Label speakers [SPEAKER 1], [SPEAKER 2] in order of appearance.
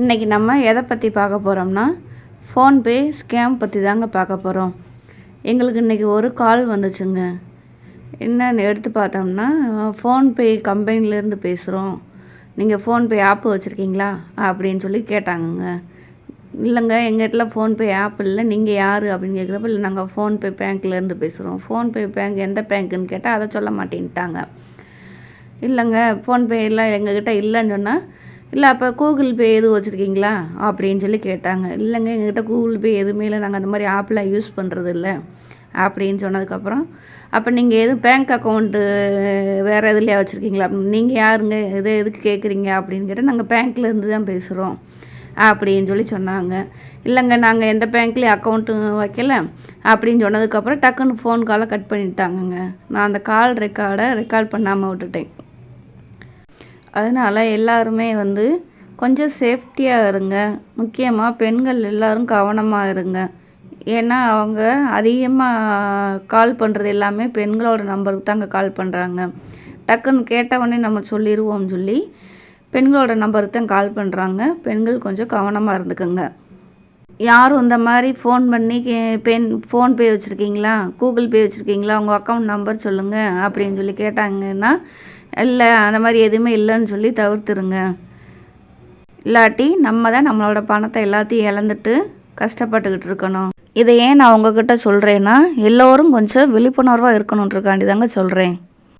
[SPEAKER 1] இன்றைக்கி நம்ம எதை பற்றி பார்க்க போகிறோம்னா ஃபோன்பே ஸ்கேம் பற்றி தாங்க பார்க்க போகிறோம் எங்களுக்கு இன்றைக்கி ஒரு கால் வந்துச்சுங்க. என்னன்னு எடுத்து பார்த்தோம்னா ஃபோன்பே கம்பெனிலேருந்து பேசுகிறோம் நீங்கள் ஃபோன்பே ஆப்பு வச்சுருக்கீங்களா? அப்படின்னு சொல்லி கேட்டாங்கங்க. இல்லைங்க எங்கள் இடத்துல ஃபோன்பே ஆப் இல்லை. நீங்கள் யார் அப்படின்னு கேட்குறப்ப இல்லை நாங்கள் ஃபோன்பே பேங்க்லேருந்து பேசுகிறோம் ஃபோன்பே பேங்க் எந்த பேங்க்குன்னு கேட்டால் அதை சொல்ல மாட்டேன்ட்டாங்க. இல்லைங்க ஃபோன்பே எல்லாம் எங்ககிட்ட இல்லைன்னு சொன்னால் இல்லை அப்போ கூகுள் பே எதுவும் வச்சுருக்கீங்களா? அப்படின்னு சொல்லி கேட்டாங்க. இல்லைங்க எங்ககிட்ட கூகுள் பே எதுவுமே இல்லை. நாங்கள் அந்த மாதிரி ஆப்லாம் யூஸ் பண்ணுறது இல்லை. அப்படின்னு சொன்னதுக்கப்புறம் அப்போ நீங்கள் எதுவும் பேங்க் அக்கௌண்ட்டு வேறு எதுலையா வச்சுருக்கீங்களா? நீங்கள் யாருங்க? எது எதுக்கு கேட்குறீங்க அப்படின்னு கேட்டால் நாங்கள் பேங்க்லேருந்து தான் பேசுகிறோம் அப்படின்னு சொல்லி சொன்னாங்க. இல்லைங்க நாங்கள் எந்த பேங்க்லேயும் அக்கௌண்ட்டு வைக்கல. அப்படின்னு சொன்னதுக்கப்புறம் டக்குன்னு ஃபோன் காலை கட் பண்ணிட்டாங்கங்க. நான் அந்த கால் ரெக்கார்டை ரெக்கார்ட் பண்ணாமல் விட்டுட்டேன். அதனால் எல்லாருமே வந்து கொஞ்சம் சேஃப்டியாக இருங்க. முக்கியமாக பெண்கள் எல்லோரும் கவனமாக இருங்க. ஏன்னா அவங்க அதிகமாக கால் பண்ணுறது எல்லாமே பெண்களோட நம்பருக்கு தாங்க கால் பண்ணுறாங்க டக்குன்னு கேட்டவொடனே நம்ம சொல்லிடுவோம்னு சொல்லி பெண்களோட நம்பருக்கு தான் கால் பண்ணுறாங்க பெண்கள் கொஞ்சம் கவனமாக இருந்துக்குங்க. யாரும் இந்த மாதிரி ஃபோன் பண்ணி கே பென் ஃபோன்பே வச்சுருக்கீங்களா? கூகுள் பே வச்சுருக்கீங்களா? உங்கள் அக்கௌண்ட் நம்பர் சொல்லுங்கள் அப்படின்னு சொல்லி கேட்டாங்கன்னா இல்லை அந்த மாதிரி எதுவுமே இல்லைன்னு சொல்லி தவிர்த்துருங்க. இல்லாட்டி நம்ம தான் நம்மளோட பணத்தை எல்லாத்தையும் இழந்துட்டு கஷ்டப்பட்டுக்கிட்டு இருக்கணும். இதை ஏன் நான் உங்ககிட்ட சொல்கிறேன்னா எல்லோரும் கொஞ்சம் விழிப்புணர்வாக இருக்கணுன்றக்காண்டி தாங்க சொல்கிறேன்